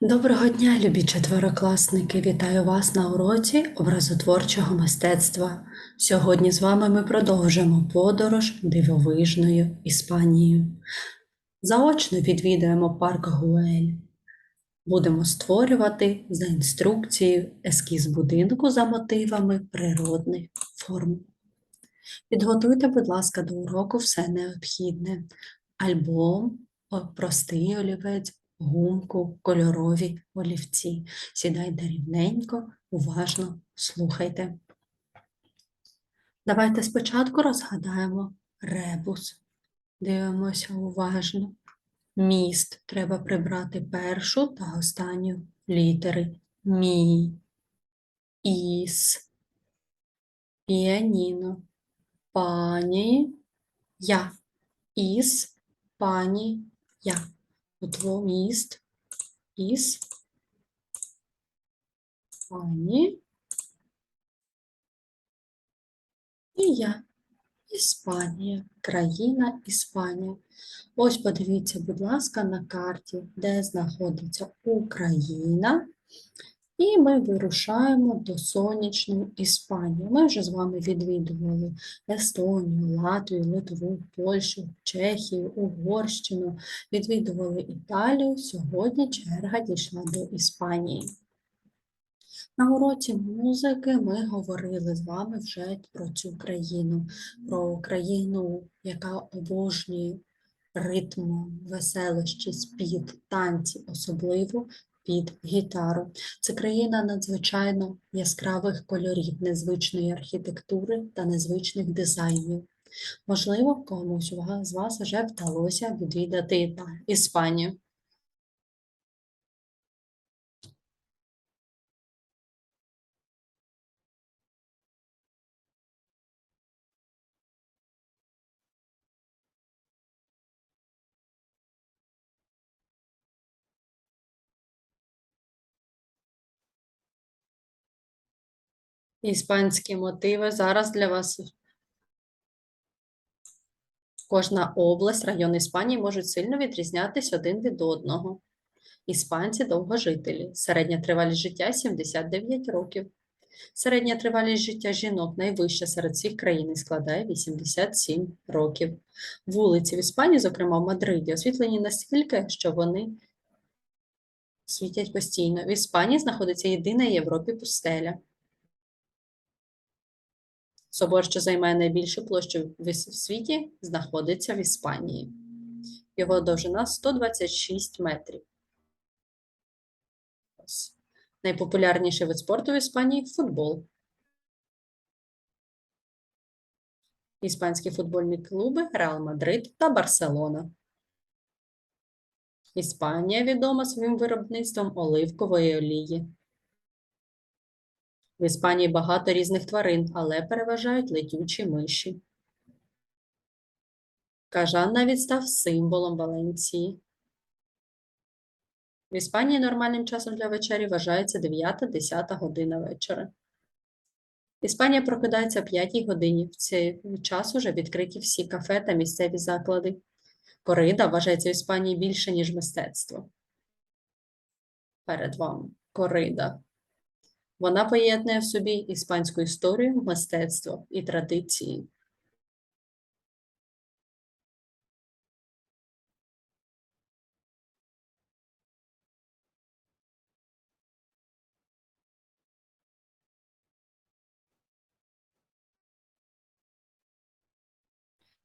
Доброго дня, любі четверокласники! Вітаю вас на уроці образотворчого мистецтва. Сьогодні з вами ми продовжимо подорож дивовижною Іспанією. Заочно відвідаємо парк Гуель. Будемо створювати за інструкцією ескіз будинку за мотивами природних форм. Підготуйте, будь ласка, до уроку все необхідне: альбом, простий олівець, гумку, кольорові олівці. Сідайте рівненько, уважно слухайте. Давайте спочатку розгадаємо ребус. Дивимося уважно. Міст треба прибрати першу та останню літери. Мі, іс, піаніно, пані, я, іс, пані, я. Утво міст, іс, пані і я. Іспанія, країна Іспанія. Ось подивіться, будь ласка, на карті, де знаходиться Україна. І ми вирушаємо до сонячної Іспанії. Ми вже з вами відвідували Естонію, Латвію, Литву, Польщу, Чехію, Угорщину, відвідували Італію. Сьогодні черга дійшла до Іспанії. На уроці музики ми говорили з вами вже про цю країну, про країну, яка обожнює ритм, веселощі, спів, танці, особливо під гітару. Це країна надзвичайно яскравих кольорів, незвичної архітектури та незвичних дизайнів. Можливо, комусь з вас вже вдалося відвідати Іспанію. Іспанські мотиви зараз для вас. Кожна область, район Іспанії можуть сильно відрізнятись один від одного. Іспанці довгожителі. Середня тривалість життя 79 років. Середня тривалість життя жінок найвища серед всіх країн і складає 87 років. Вулиці в Іспанії, зокрема в Мадриді, освітлені настільки, що вони світять постійно. В Іспанії знаходиться єдина в Європі пустеля. Собор, що займає найбільшу площу в світі, знаходиться в Іспанії. Його довжина 126 метрів. Найпопулярніший вид спорту в Іспанії футбол. Іспанські футбольні клуби Реал Мадрид та Барселона. Іспанія відома своїм виробництвом оливкової олії. В Іспанії багато різних тварин, але переважають летючі миші. Кажан навіть став символом Валенції. В Іспанії нормальним часом для вечері вважається 9-10 година вечора. Іспанія прокидається о 5 годині. В цей час уже відкриті всі кафе та місцеві заклади. Корида вважається в Іспанії більше, ніж мистецтво. Перед вами корида. Вона поєднує в собі іспанську історію, мистецтво і традиції.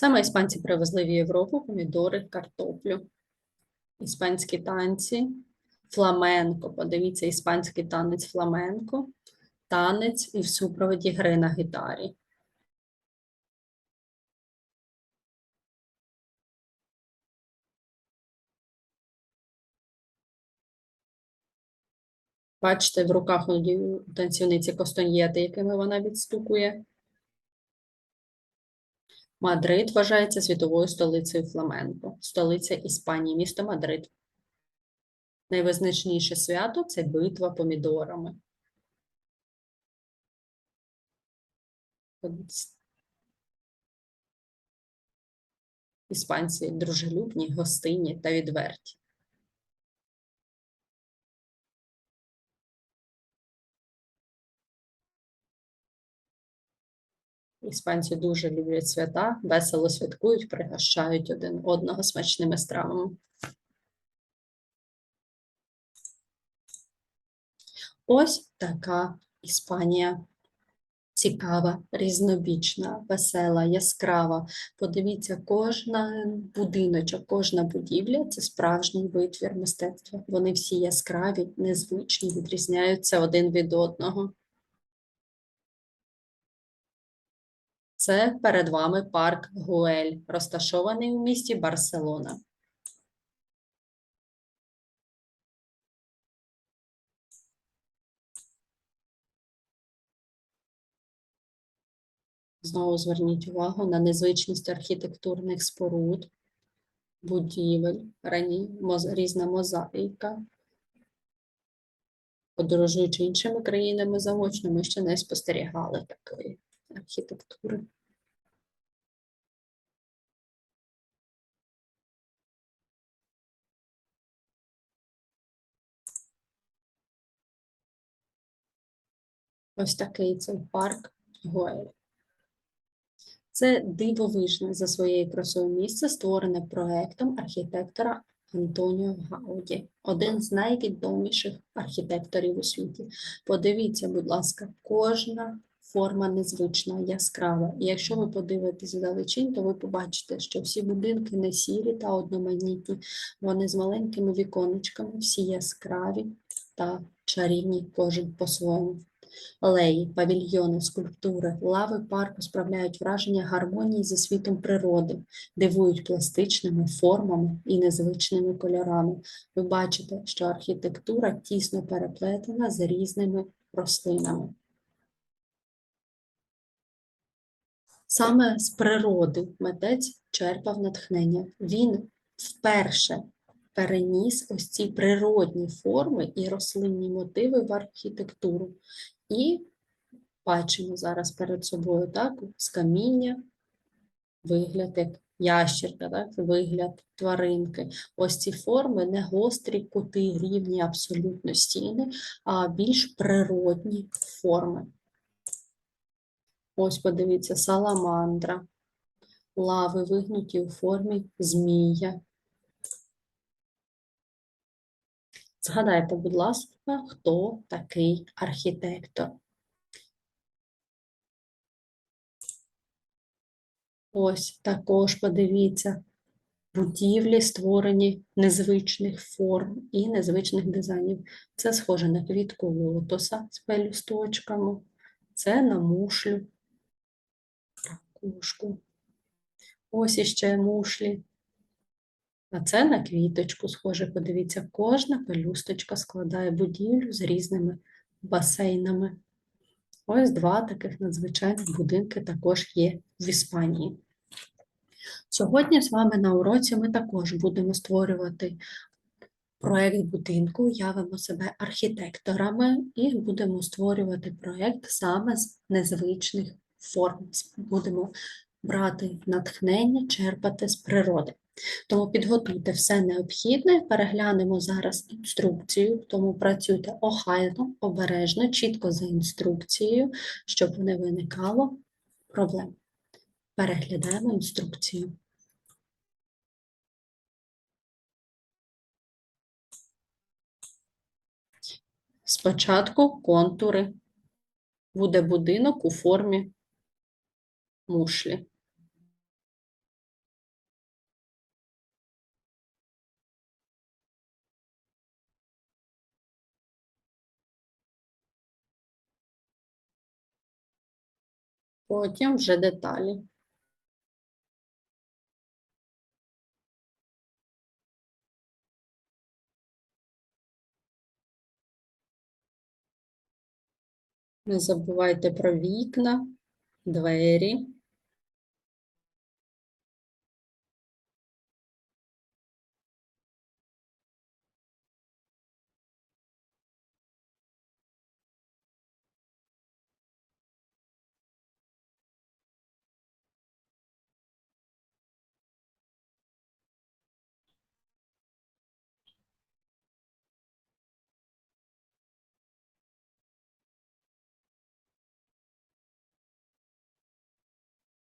Саме іспанці привезли в Європу помідори, картоплю. Іспанські танці, фламенко. Подивіться, іспанський танець фламенко, танець і в супроводі гри на гітарі. Бачите, в руках у танцівниці костоньєти, якими вона відстукує. Мадрид вважається світовою столицею фламенко, столиця Іспанії, місто Мадрид. Найвизначніше свято це битва помідорами. Іспанці дружелюбні, гостинні та відверті. Іспанці дуже люблять свята, весело святкують, пригощають один одного смачними стравами. Ось така Іспанія. Цікава, різнобічна, весела, яскрава. Подивіться, кожна будиночок, кожна будівля це справжній витвір мистецтва. Вони всі яскраві, незвичні, відрізняються один від одного. Це перед вами парк Гуель, розташований у місті Барселона. Знову зверніть увагу на незвичність архітектурних споруд, будівель, рані, моз- різна мозаїка. Подорожуючи іншими країнами заочно, ми ще не спостерігали такої архітектури. Ось такий цей парк Гоель. Це дивовижне за своєю красою місце, створене проектом архітектора Антоніо Гауді, один з найвідоміших архітекторів у світі. Подивіться, будь ласка, кожна форма незвична, яскрава. І якщо ви подивитесь вдалечінь, то ви побачите, що всі будинки не сірі та одноманітні, вони з маленькими віконечками, всі яскраві та чарівні, кожен по-своєму. Алеї, павільйони, скульптури, лави парку справляють враження гармонії зі світом природи, дивують пластичними формами і незвичними кольорами. Ви бачите, що архітектура тісно переплетена з різними рослинами. Саме з природи митець черпав натхнення. Він вперше переніс ось ці природні форми і рослинні мотиви в архітектуру. І бачимо зараз перед собою так, з каміння вигляд як ящерка, так, вигляд тваринки. Ось ці форми не гострі кути, рівні абсолютно стіни, а більш природні форми. Ось подивіться, саламандра, лави вигнуті у формі змія. Згадайте, будь ласка, хто такий архітектор. Ось також подивіться, будівлі створені незвичних форм і незвичних дизайнів. Це схоже на квітку лотоса з пелюсточками, це на мушлю, ракушку. Ось іще мушлі. А це на квіточку схоже, подивіться, кожна пелюсточка складає будівлю з різними басейнами. Ось два таких надзвичайних будинки також є в Іспанії. Сьогодні з вами на уроці ми також будемо створювати проєкт будинку, уявимо себе архітекторами і будемо створювати проєкт саме з незвичних форм. Будемо брати натхнення, черпати з природи. Тому підготуйте все необхідне, переглянемо зараз інструкцію, тому працюйте охайно, обережно, чітко за інструкцією, щоб не виникало проблем. Переглядаємо інструкцію. Спочатку контури. Буде будинок у формі мушлі. Потім вже деталі. Не забувайте про вікна, двері.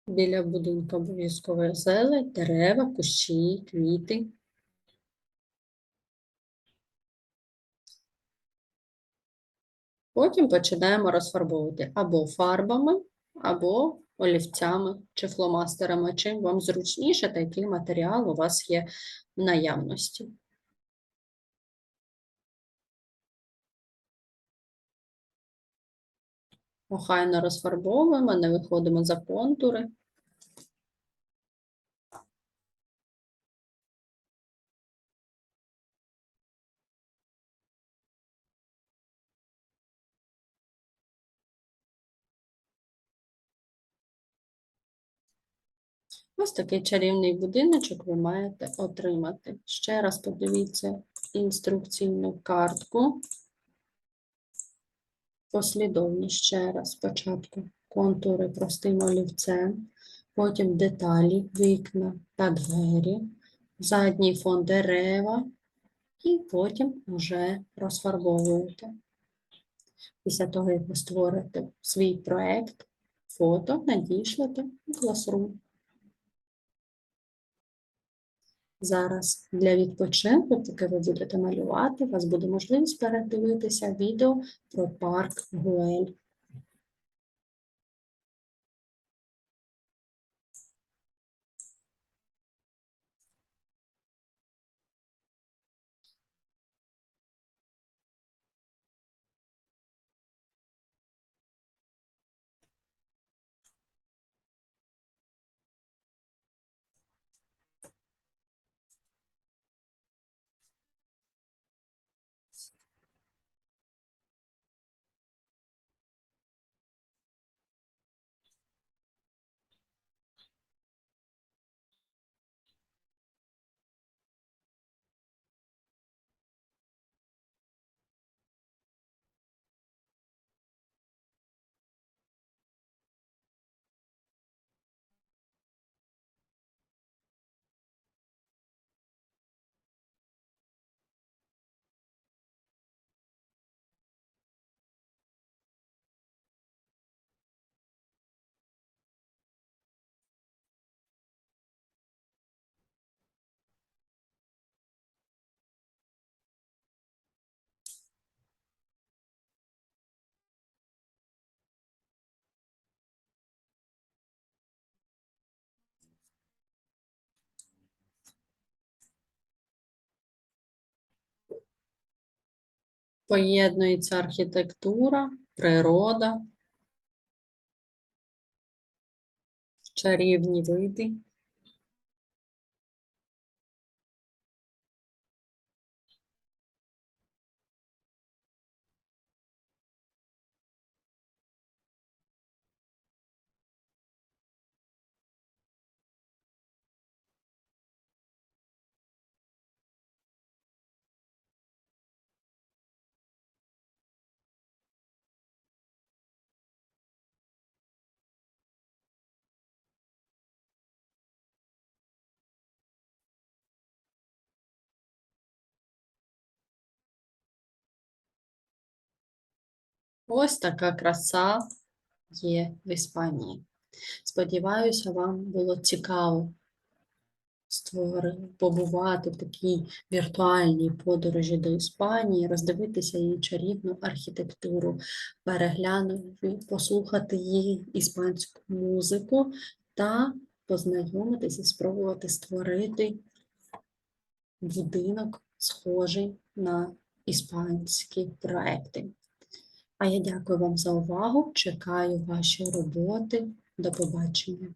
Біля будинку обов'язково зелень, дерева, кущі, квіти. Потім починаємо розфарбовувати або фарбами, або олівцями чи фломастерами. Чим вам зручніше, такий матеріал у вас є в наявності. Охайно розфарбовуємо, не виходимо за контури. Ось такий чарівний будиночок ви маєте отримати. Ще раз подивіться інструкційну картку. Послідовність ще раз. Спочатку контури простим олівцем, потім деталі, вікна та двері, задній фон дерева, і потім вже розфарбовуєте. Після того, як ви створите свій проект, фото надішлете у Classroom. Зараз для відпочинку, поки ви будете малювати, у вас буде можливість передивитися відео про парк Гуель. Поєднується архітектура, природа, чарівні види. Ось така краса є в Іспанії. Сподіваюся, вам було цікаво створити, побувати в такій віртуальній подорожі до Іспанії, роздивитися її чарівну архітектуру, переглянути, послухати її іспанську музику та познайомитися, спробувати створити будинок, схожий на іспанські проекти. Я дякую вам за увагу. Чекаю ваші роботи. До побачення.